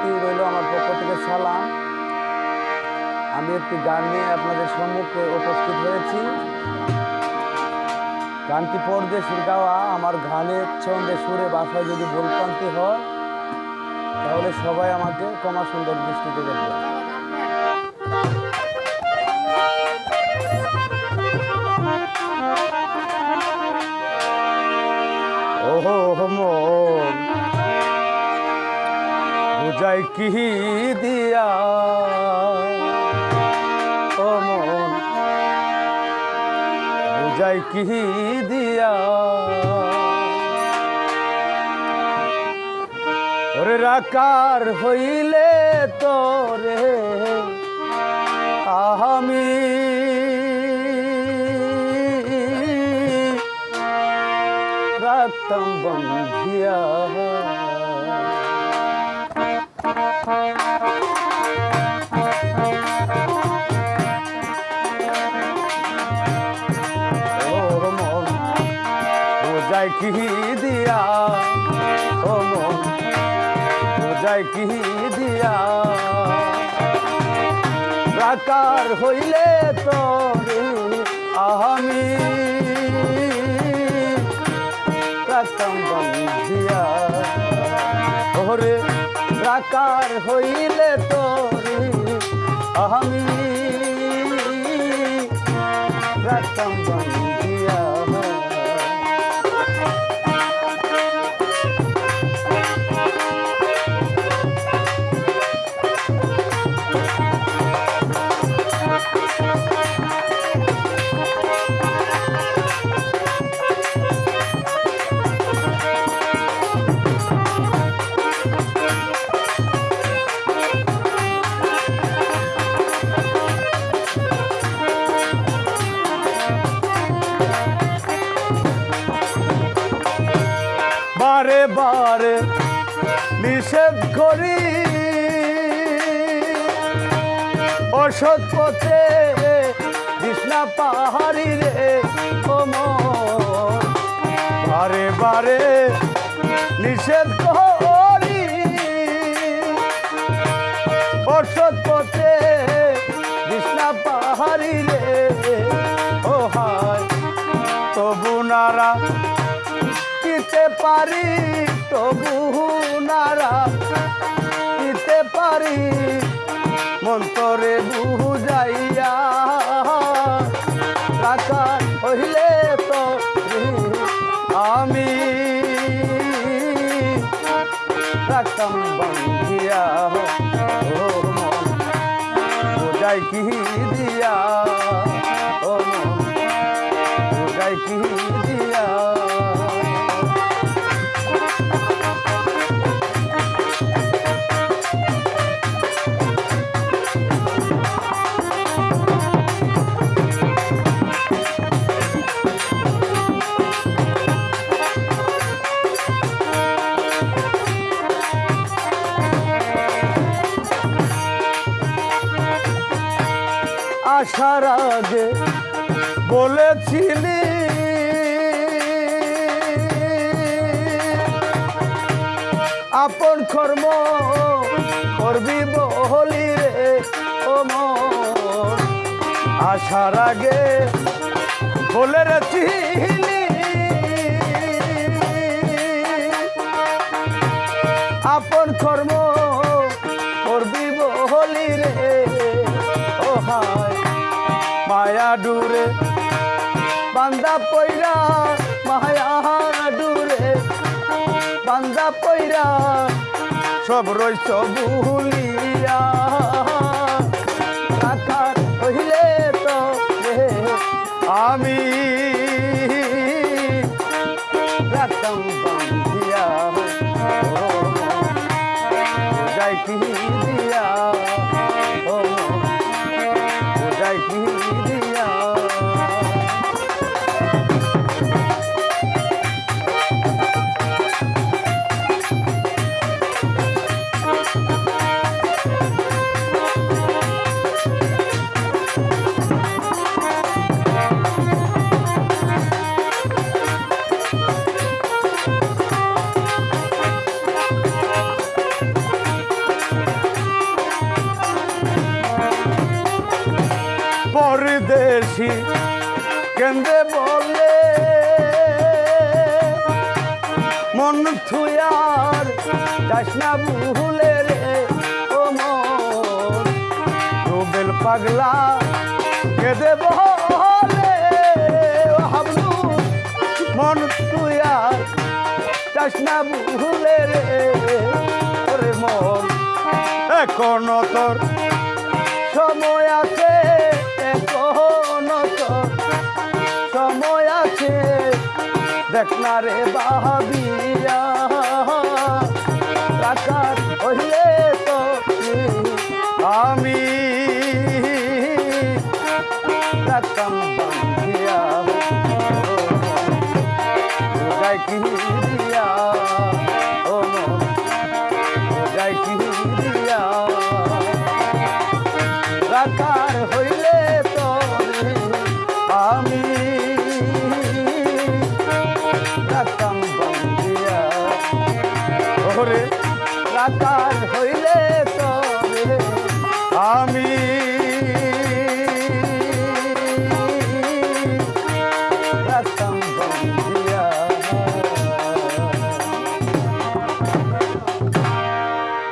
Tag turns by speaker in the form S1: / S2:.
S1: প্রতি রইল আমার পক্ষ থেকে সালাম। আমি একটি গান নিয়ে আপনাদের সম্মুখে উপস্থিত হয়েছি। গানটি পরদেশের গাওয়া আমার গানের ছন্দে সুরে বাসায় যদি ভুলপান্তি হয়, তাহলে সবাই আমাকে কমা সুন্দর দৃষ্টিতে দেখবে ওহো মন বুঝাই কি দিয়া? ও মন বুঝাই কি দিয়া? ওরে রাকার হইলে তোরে আমি রাখতাম বন্ধিয়া। মন কি দিয়া? ও মন দিয়া? রাকার হইলে তোরে আমি রাখতাম বন্ধিয়া ওরে রাকার হইলে তোরে বারে বারে নিষেধ করি অসৎ পথে কৃষ্ণা পাহাড়ি রে। বারে বারে নিষেধ করি অসৎ পথে কৃষ্ণা পাহাড়ি রে, ও হায়, তবু নারা পারি, তবু নারা দিতে পারি। মন্তরে বুঝাইয়া টাকা হইলে তো আমি রাখতাম বন্ধিয়া ও বোঝাই কি দিয়া ও বোঝাই কি দিয়া। আসার আগে বলেছিলি। আপন কর্ম করবি বলি রে ও মন। আসার আগে বলে রেছিলি আপন কর্ম করবি বলি রে ডুরে বান্দা পইরা মায়া ডুরে বান্দা পইরা সব রইছ ভুলিয়া। টাকার হইলে তো আমি রাখতাম বান্ধিয়া। কেন্দ্রে বলে। মন থুয়ার যাস না ভুলে রে ও রুবেল পাগলা কেঁদে বলে মন থুয়ার যাস না ভুলে রে মন। এখনও তোর দেখ না রে বাহাবিয়া